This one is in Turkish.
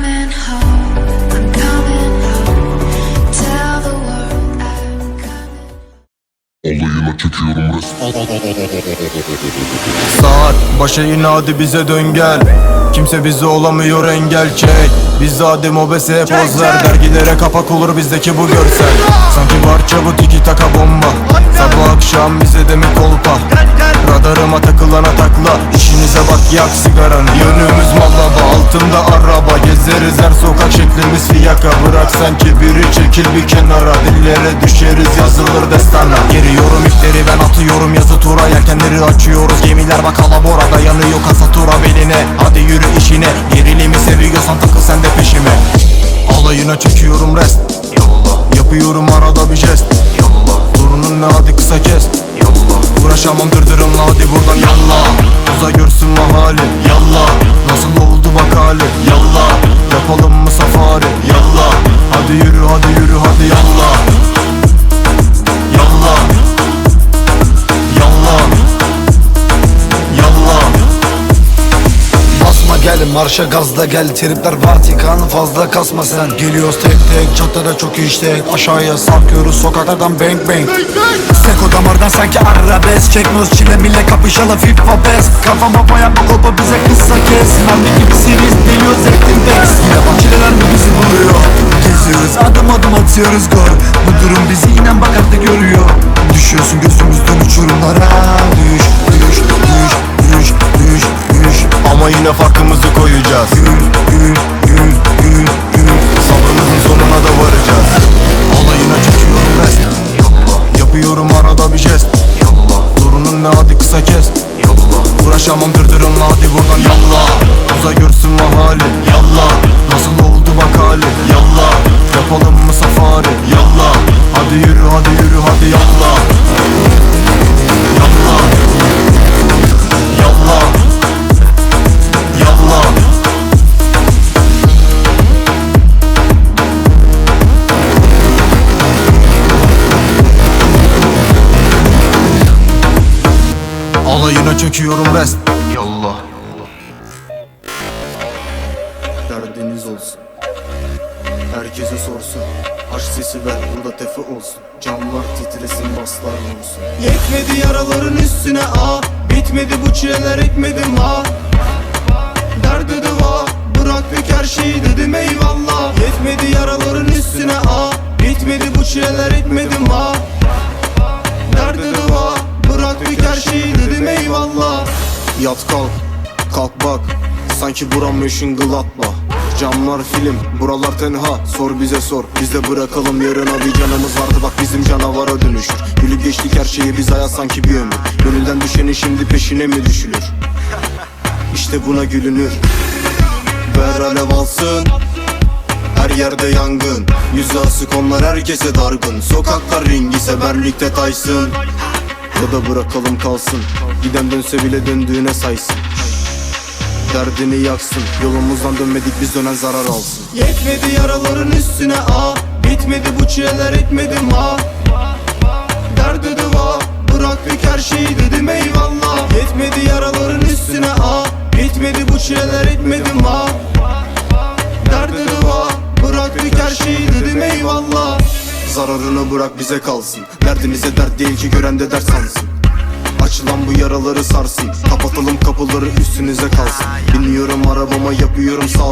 coming home. I'm coming home. Tell the world I'm coming. Alayına çekiyorum resmen Saat başa in hadi bize dön gel Kimse bizi olamıyor engel çek Biz adım obese poz ver Dergilere kapak olur bizdeki bu görsel Sanki parça bu tiki taka bomba Sabah akşam bize de mi kolpa Radarıma takılana takla. İşinize bak yak sigaranı Yönümüz Malaba altında araba. Gezeriz her sokak şeklimiz fiyaka. Bırak sen kibiri çekil bir kenara. Dillere düşeriz yazılır destana. Geriyorum ipleri ben atıyorum yazı tura. Yelkenleri açıyoruz gemiler bak alabora. Dayanıyor kasa tura beline. Hadi yürü işine. Gerilimi seviyorsan takıl sen de peşime. Alayına çekiyorum rest Yallah Uğraşamam dırdırımla hadi buradan yallah. Uza görsün mahali yallah. Nasıl oldu bak hali marşa gazla gel Tripler Vatikan. Fazla kasma sen. Geliyoruz tek tek çatıda çok işte Aşağıya sarkıyoruz sokaklardan bang bang. Seko damardan sanki arabesk. Çekmiyoruz çile mille kapışalım FIFA bes Kafama bayan bu kolpa bize kısa kes. Mermi gibi series deliyoruz Yine bak çileler mi bizi buluyor Geziyoruz adım adım atıyoruz gol Bu durum bizi inen bak artık görüyor bir jest Yallah Sorunun ne hadi kısa kes. Yallah Uğraşamam dırdırımla hadi buradan. Yallah Uza görsün mahali yallah Alayına çekiyorum rest. Yallah. Derdiniz olsun. Herkese sorsun. Aşk sesi ver burada tefe olsun. Camlar titresin baslar vursun Yetmedi yaraların üstüne ah Bitmedi bu çileler ekmedim ha Derde deva Bıraktık her şeyi dedim eyvallah. Yetmedi yaraların üstüne ah Bitmedi bu çileler ekmedim ha Yat kalk Kalk bak. Sanki buram Mönchengladbach Camlar film, buralar tenha. Sor bize sor, biz de bırakalım. Yarına bir canımız vardı bak bizim canavara dönüşür. Gülüp geçtik her şeyi biz hayat sanki bir ömür. Gönülden düşenin şimdi peşine mi düşülür? İşte buna gülünür. Ver alev alsın her yerde yangın. Yüzü asık onlar herkese dargın. Sokaklar ring ise birlikte taysın. Ya da bırakalım kalsın Giden dönse bile döndüğüne saysın. Derdini yaksın. Yolumuzdan dönmedik biz dönen zarar alsın. Yetmedi yaraların üstüne ah Bitmedi bu çileler etmedim ha Derde deva Bıraktık her şeyi dedim eyvallah. Yetmedi yaraların üstüne ah Bitmedi bu çileler etmedim ha Derde deva Bıraktık her şeyi dedim eyvallah. Zararını bırak bize kalsın. Derdinize dert değil ki gören de dert sansın Açılan bu yaraları sarsın. Kapatalım kapıları üstünüze kalsın. Biniyorum arabama yapıyorum sağ